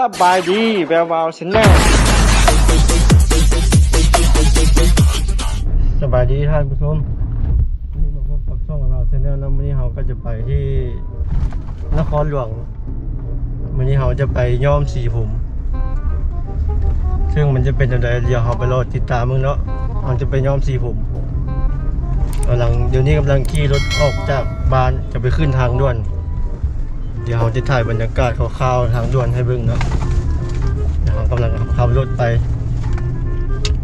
สบายดีแวววาวชแนลสบายดีท่านผู้ชมนนี่มาพบกับช่องเราชแนลแล้ววันนี้เราก็จะไปที่นครหลวงวันนี้เราจะไปย้อมสีผม ซึ่งมันจะเป็นอะไรเดี๋ยวเราไปรอติดตามมึงเนาะเราจะไปย้อมสีผมกำลังเดี๋ยวนี้กำลังขี่รถออกจากบ้านจะไปขึ้นทางด่วน เดี๋ยวเราจะถ่ายบรรยากาศคร่าวๆทางด่วนให้เบิ่งเนาะเดี๋ยวเรากำลังขับรถไป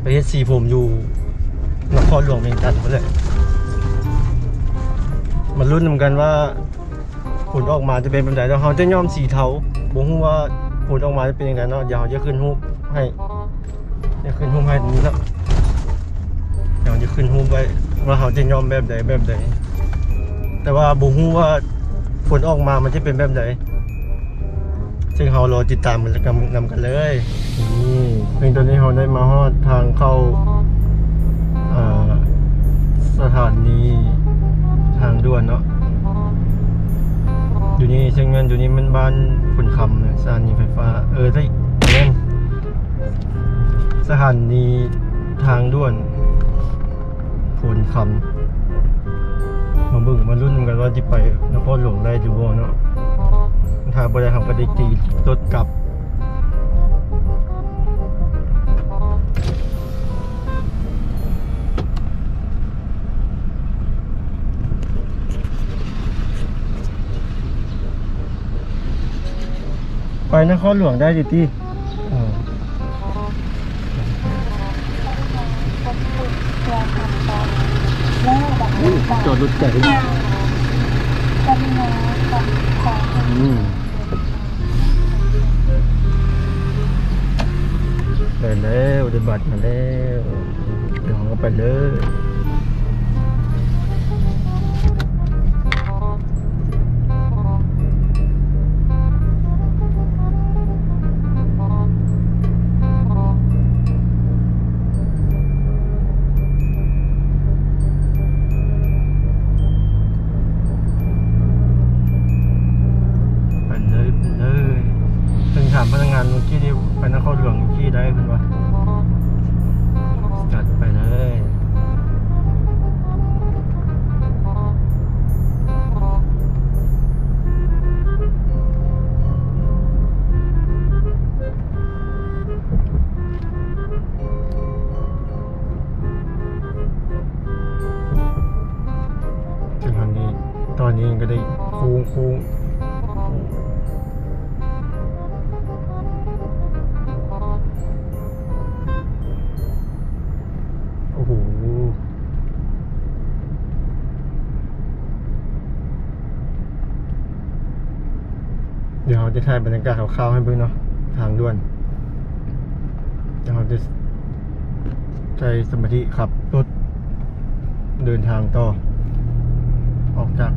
ไปเฮ็ดสีผมอยู่นครหลวงเวียงจันทร์นั่นแหละมาลุ้นนกันว่าผลออกมาจะเป็นแบบไหนเราจะย้อมสีเทาบ่ฮู้ว่าผลออกมาจะเป็นยังไงเนาะเดี๋ยวเราจะขึ้นรูปให้จะขึ้นรูปให้ตรงนี้เนาะเดี๋ยวจะขึ้นรูปไว้ว่าเราจะย้อมแบบใดแบบใดแต่ว่าบ่ฮู้ว่า ผลออกมามันจะเป็นแบบไหนซึ่งเรารอติดตามกันแล้วกันนำกันเลยนี่เพียงตอนนี้เราได้มาฮอดทางเข้าอ่าสถานีทางด่วนเนาะอยู่นี่ซึ่งมันอยู่นี่มันบ้านขุนคำนะสถานีไฟฟ้า เออใช่เล่นสถานีทางด่วนขุนคำมาเบิ่งมารุ่นกันว่าจะไปนครหลวงได้หรือบ่เนาะถ้าบ่ได้ทำก็ได้ตีรถกลับไปนครหลวงได้ดิตี อุ๊ยจอดรถไก่อืมไปแล้วเดบัตรมาแล้วเดี๋ยวเราก็ไปเลย ค้งโค้งโอ้โหเดี๋ยวเราจะถ่ายบรรยากาศคร่าวๆให้เบิ่งเนาะทางด่วนเดี๋ยวเราจะใช้สมาธิขับรถเดินทางต่อ ออกจาก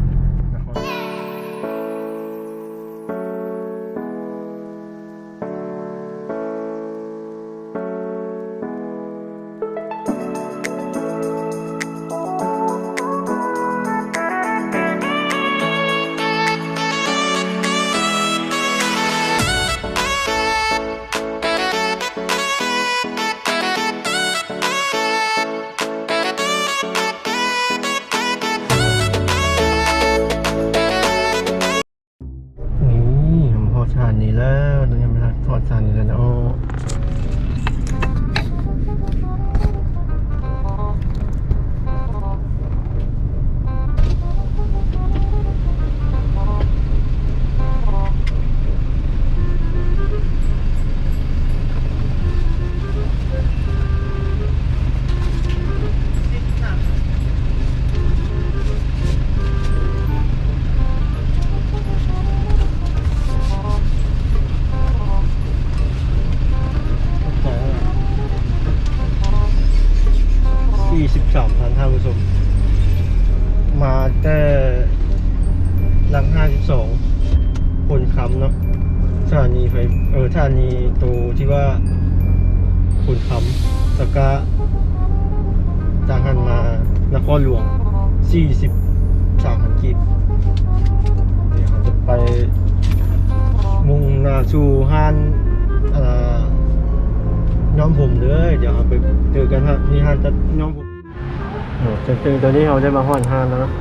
ตัวที่ว่าคนคำแล้วก็จากหันมานครหลวงสี่สิบสามกิโลเดี๋ยวเราจะไปมุ่งหน้าสู่ห้านอ่าย้อมผมเลยเดี๋ยวเอาไปเจอกันฮะที่ห้างจะย้อมผมโอ้จริงๆตอนนี้เราได้มาห้อนห้างแล้วนะ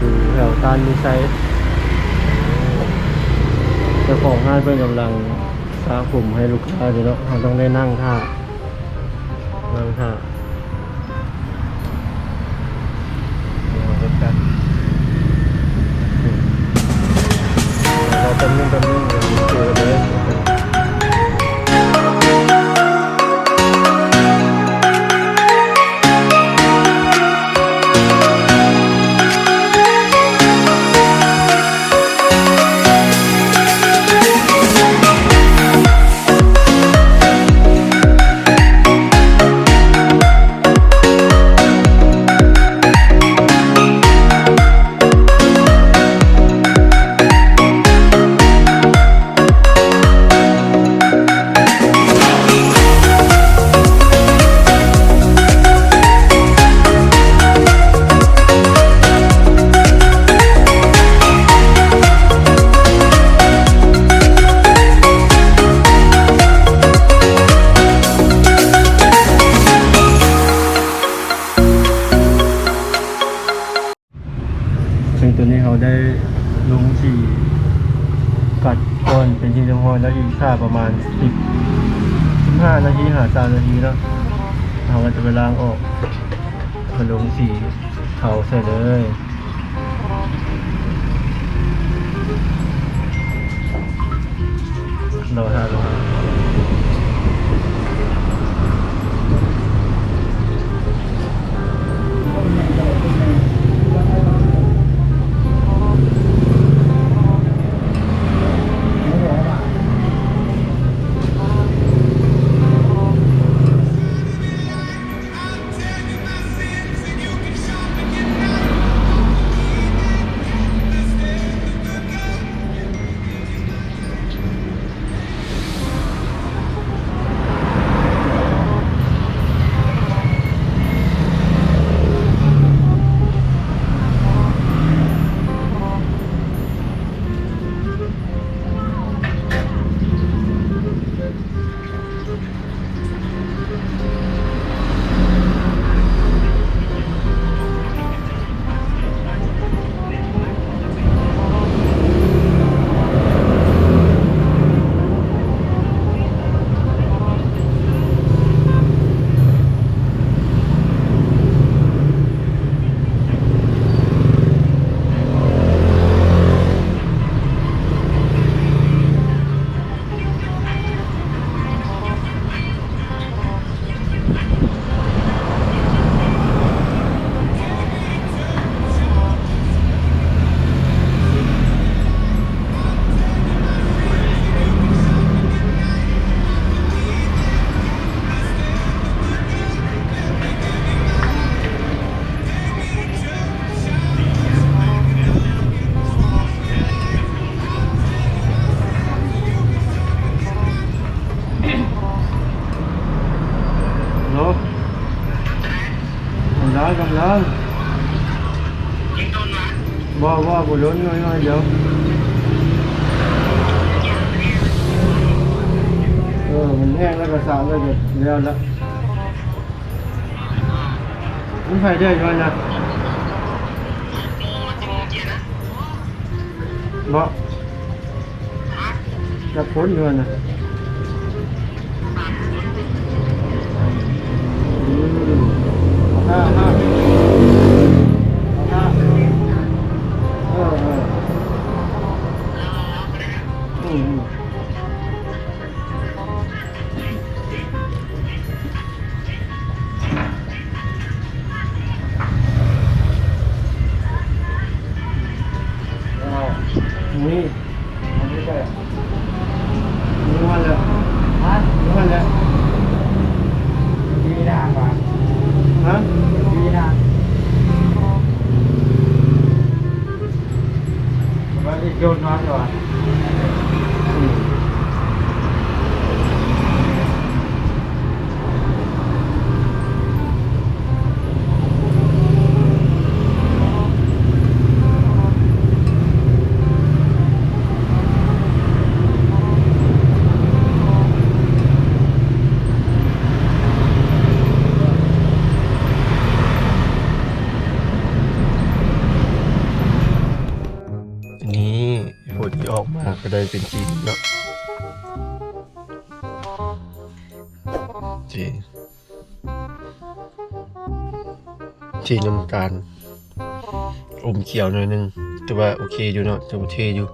ดูแถวตานมีไซส์ จ้าของห้างเพื่อนกำลังสระผมให้ลูกค้าอยู่เนาะเราต้องได้นั่งท่านั่งท่าเดี๋ยวเราจะกันเราจะนึงจำนึง อนเป็นที่เรียบร้อแล้วอีกค่าประมาณสิบสิบห้านาทีหาสามนาทีแล้วเราก็จะไปล้างออกมาลงสีเขาใส่เลยรอห้ารอ กำลังกำลังว่าว่าบุรุษน้อยๆเดี๋ยวเออมันแห้ ห้า 给我拿过来。 ก็ได้เป็นจีนเนาะจีนจีนน้ำตาลอมเขียวหน่อยนึง แต่ว่าโอเคอยู่เนาะแต่โอเคอยู่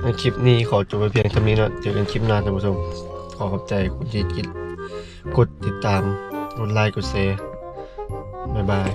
ในคลิปนี้ขอจบไปเพียงเท่านี้เนาะเจอกันคลิปหน้าท่านผู้ชม ขอขอบใจคุณที่กดติดตาม กดไลค์ กดแชร์บ๊ายบาย